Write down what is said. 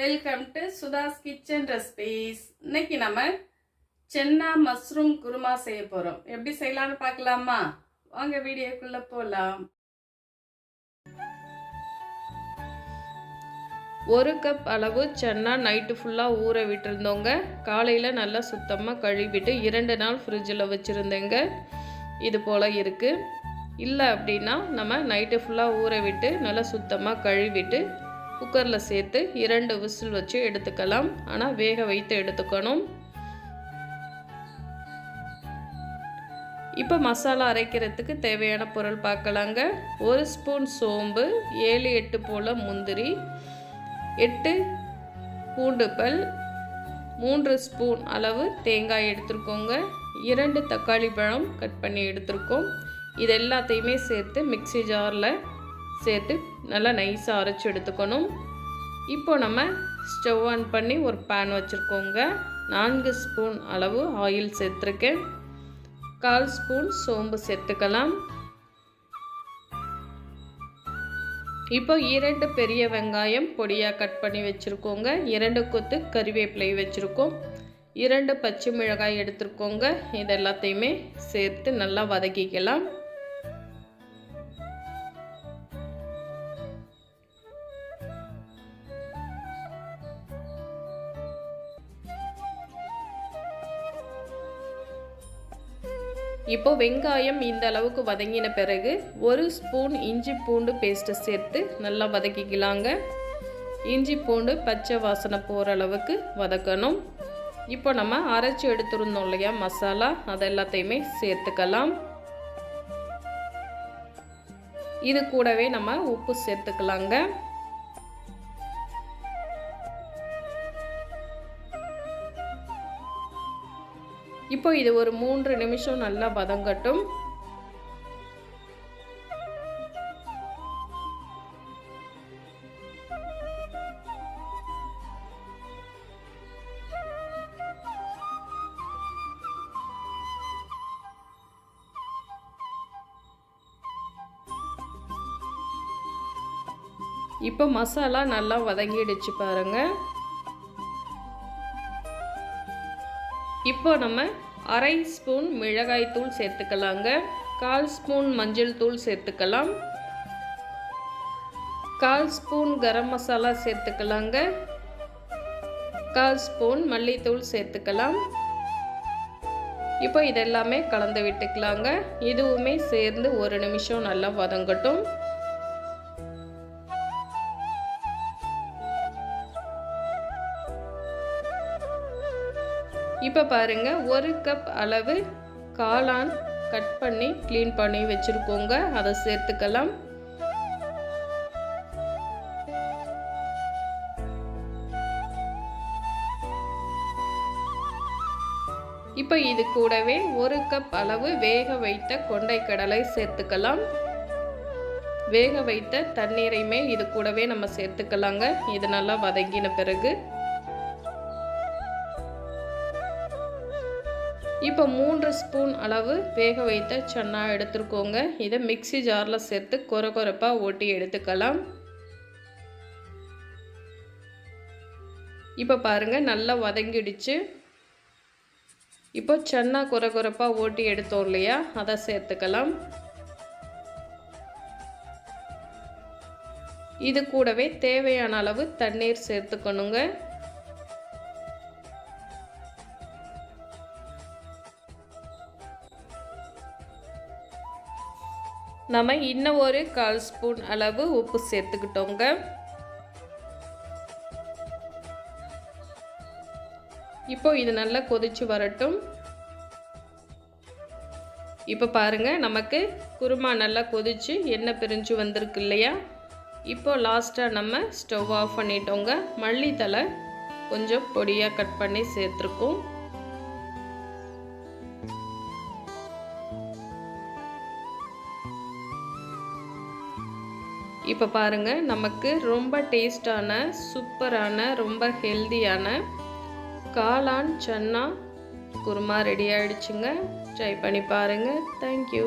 Welcome to Sudha's kitchen recipes இன்னைக்கு நம்ம சென்னா mushroom kurma செய்ய போறோம். எப்படி செய்யலாம்னு பார்க்கலாமா? வாங்க வீடியோக்குள்ள போலாம். ஒரு கப் அளவு சென்னா நைட்டு ஃபுல்லாக ஊற விட்டுருந்தோங்க. காலையில் நல்லா சுத்தமாக கழுவிட்டு இரண்டு நாள் ஃப்ரிட்ஜில் வச்சுருந்தேங்க. இது போல் இருக்குது இல்லை அப்படின்னா நம்ம நைட்டு ஃபுல்லாக ஊற விட்டு நல்லா சுத்தமாக கழுவிட்டு குக்கரில் சேர்த்து இரண்டு விசில் வச்சு எடுத்துக்கலாம். ஆனால் வேக வைத்து எடுத்துக்கணும். இப்போ மசாலா அரைக்கிறதுக்கு தேவையான பொருள் பார்க்கலாங்க. ஒரு ஸ்பூன் சோம்பு ஏழு எட்டு போல் முந்திரி எட்டு பூண்டு பல் மூன்று ஸ்பூன் அளவு தேங்காய் எடுத்துருக்கோங்க. இரண்டு தக்காளி பழம் கட் பண்ணி எடுத்திருக்கோம். இது எல்லாத்தையுமே சேர்த்து மிக்சி ஜாரில் சேர்த்து நல்லா நைஸாக அரைச்சி எடுத்துக்கணும். இப்போ நம்ம ஸ்டவ் ஆன் பண்ணி ஒரு பேன் வச்சுருக்கோங்க. நான்கு ஸ்பூன் அளவு ஆயில் சேர்த்துருக்கேன். கால் ஸ்பூன் சோம்பு சேர்த்துக்கலாம். இப்போ இரண்டு பெரிய வெங்காயம் பொடியாக கட் பண்ணி வச்சுருக்கோங்க. இரண்டு கொத்து கறிவேப்பிலை வச்சுருக்கோம். இரண்டு பச்சை மிளகாய் எடுத்துருக்கோங்க. இது எல்லாத்தையுமே சேர்த்து நல்லா வதக்கிக்கலாம். இப்போ வெங்காயம் இந்த அளவுக்கு வதங்கின பிறகு ஒரு ஸ்பூன் இஞ்சி பூண்டு பேஸ்ட்டை சேர்த்து நல்லா வதக்கிக்கலாங்க. இஞ்சி பூண்டு பச்சை வாசனை போகிற அளவுக்கு வதக்கணும். இப்போ நம்ம அரைச்சி எடுத்துருந்தோம் இல்லையா மசாலா அது எல்லாத்தையுமே சேர்த்துக்கலாம். இது கூடவே நம்ம உப்பு சேர்த்துக்கலாங்க. இப்போ இது ஒரு மூன்று நிமிஷம் நல்லா வதங்கட்டும். இப்போ மசாலா நல்லா வதங்கிடுச்சு பாருங்கள் இப்போ நம்ம அரை ஸ்பூன் மிளகாய் தூள் சேர்த்துக்கலாங்க. கால் ஸ்பூன் மஞ்சள் தூள் சேர்த்துக்கலாம். கால் ஸ்பூன் கரம் மசாலா சேர்த்துக்கலாங்க. கால் ஸ்பூன் மல்லித்தூள் சேர்த்துக்கலாம். இப்போ இதெல்லாமே கலந்து விட்டுக்கலாங்க. இதுவுமே சேர்ந்து ஒரு நிமிஷம் நல்லா வதங்கட்டும். இப்போ பாருங்கள் ஒரு கப் அளவு காளான் கட் பண்ணி க்ளீன் பண்ணி வச்சுருக்கோங்க. அதை சேர்த்துக்கலாம். இப்போ இது கூடவே ஒரு கப் அளவு வேக வைத்த கொண்டைக்கடலை சேர்த்துக்கலாம். வேக வைத்த தண்ணீரையுமே இது கூடவே நம்ம சேர்த்துக்கலாங்க. இது நல்லா வதங்கின பிறகு. இப்போ மூன்று ஸ்பூன் அளவு வேக வைத்த சன்னா எடுத்துருக்கோங்க. இதை மிக்சி ஜாரில் சேர்த்து கொர கொரப்பாக ஓட்டி எடுத்துக்கலாம். இப்போ பாருங்கள் நல்லா வதங்கிடுச்சு. இப்போ சன்னா கொர கொரப்பாக ஓட்டி எடுத்தோம் இல்லையா? அதை சேர்த்துக்கலாம். இது கூடவே தேவையான அளவு தண்ணீர் சேர்த்துக்கணுங்க. நம்ம இன்னும் ஒரு கால் ஸ்பூன் அளவு உப்பு சேர்த்துக்கிட்டோங்க. இப்போ இது நல்லா கொதிச்சு வரட்டும். இப்போ பாருங்கள் நமக்கு குருமா நல்லா கொதிச்சு எண்ணெய் பிரிஞ்சு வந்திருக்கு இல்லையா? இப்போ லாஸ்ட்டாக நம்ம ஸ்டவ் ஆஃப் பண்ணிட்டோங்க. மல்லித்தலை கொஞ்சம் பொடியாக கட் பண்ணி சேர்த்துருக்கோம். இப்போ பாருங்கள் நமக்கு ரொம்ப டேஸ்டான சூப்பரான ரொம்ப ஹெல்தியான காளான் சன்னா குருமா ரெடி ஆகிடுச்சுங்க ட்ரை பண்ணி பாருங்கள் தேங்க்யூ